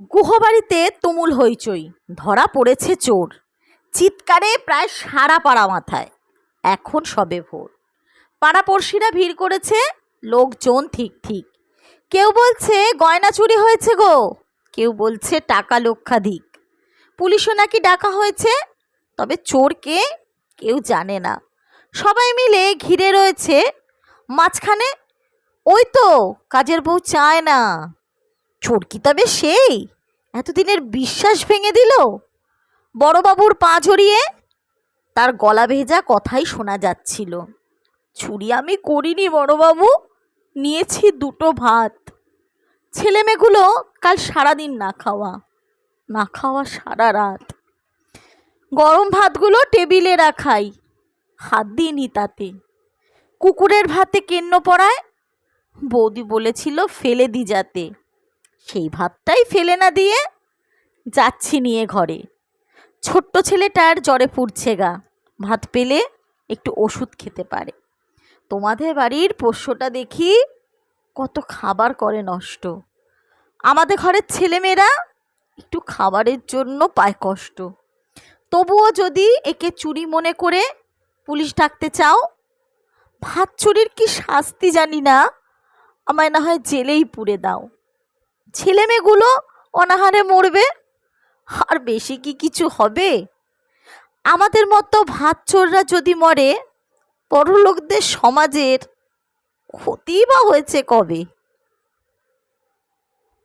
গুহবাড়িতে তুমুল হইচই, ধরা পড়েছে চোর। চিৎকারে প্রায় সারা পাড়া মাথায়। এখন সবে ভোর। পাড়াপড়শিরা ভিড় করেছে, লোকজন ঠিক ঠিক। কেউ বলছে, গয়না চুরি হয়েছে গো। কেউ বলছে, টাকা লক্ষাধিক। পুলিশও নাকি ডাকা হয়েছে, তবে চোরকে কেউ জানে না। সবাই মিলে ঘিরে রয়েছে। মাঝখানে, ওই তো, কাজের বউ চায় না। চোর কি তবে সেই? এতদিনের বিশ্বাস ভেঙে দিল? বড়বাবুর পা ঝরিয়ে তার গলা ভেজা কথাই শোনা যাচ্ছিল। ছুরি আমি করিনি বড়বাবু, নিয়েছি দুটো ভাত। ছেলেমেয়েগুলো কাল সারাদিন না খাওয়া না খাওয়া সারা রাত। গরম ভাতগুলো টেবিলে রাখাই, হাত দিইনি তাতে। কুকুরের ভাতে কেন্ন পড়ায় বৌদি বলেছিল ফেলে দি যাতে। সেই ভাতটাই ফেলে না দিয়ে যাচ্ছি নিয়ে ঘরে। ছোট্ট ছেলেটার জ্বরে পুড়ছে গা। ভাত পেলে একটু ওষুধ খেতে পারে। তোমাদের বাড়ির পোষ্যটা দেখি কত খাবার করে নষ্ট। আমাদের ঘরের ছেলেমেয়েরা একটু খাবারের জন্য পায় কষ্ট। তবুও যদি একে চুরি মনে করে পুলিশ ডাকতে চাও, ভাত চুরির কি শাস্তি জানি না। আমায় না হয় জেলেই পুড়ে দাও। ছেলেমেয়েগুলো অনাহারে মরবে? আর বেশি কি কিছু হবে? আমাদের মতো ভাত চোররা যদি মরে, পরলোকদের সমাজের ক্ষতি বা হয়েছে কবে?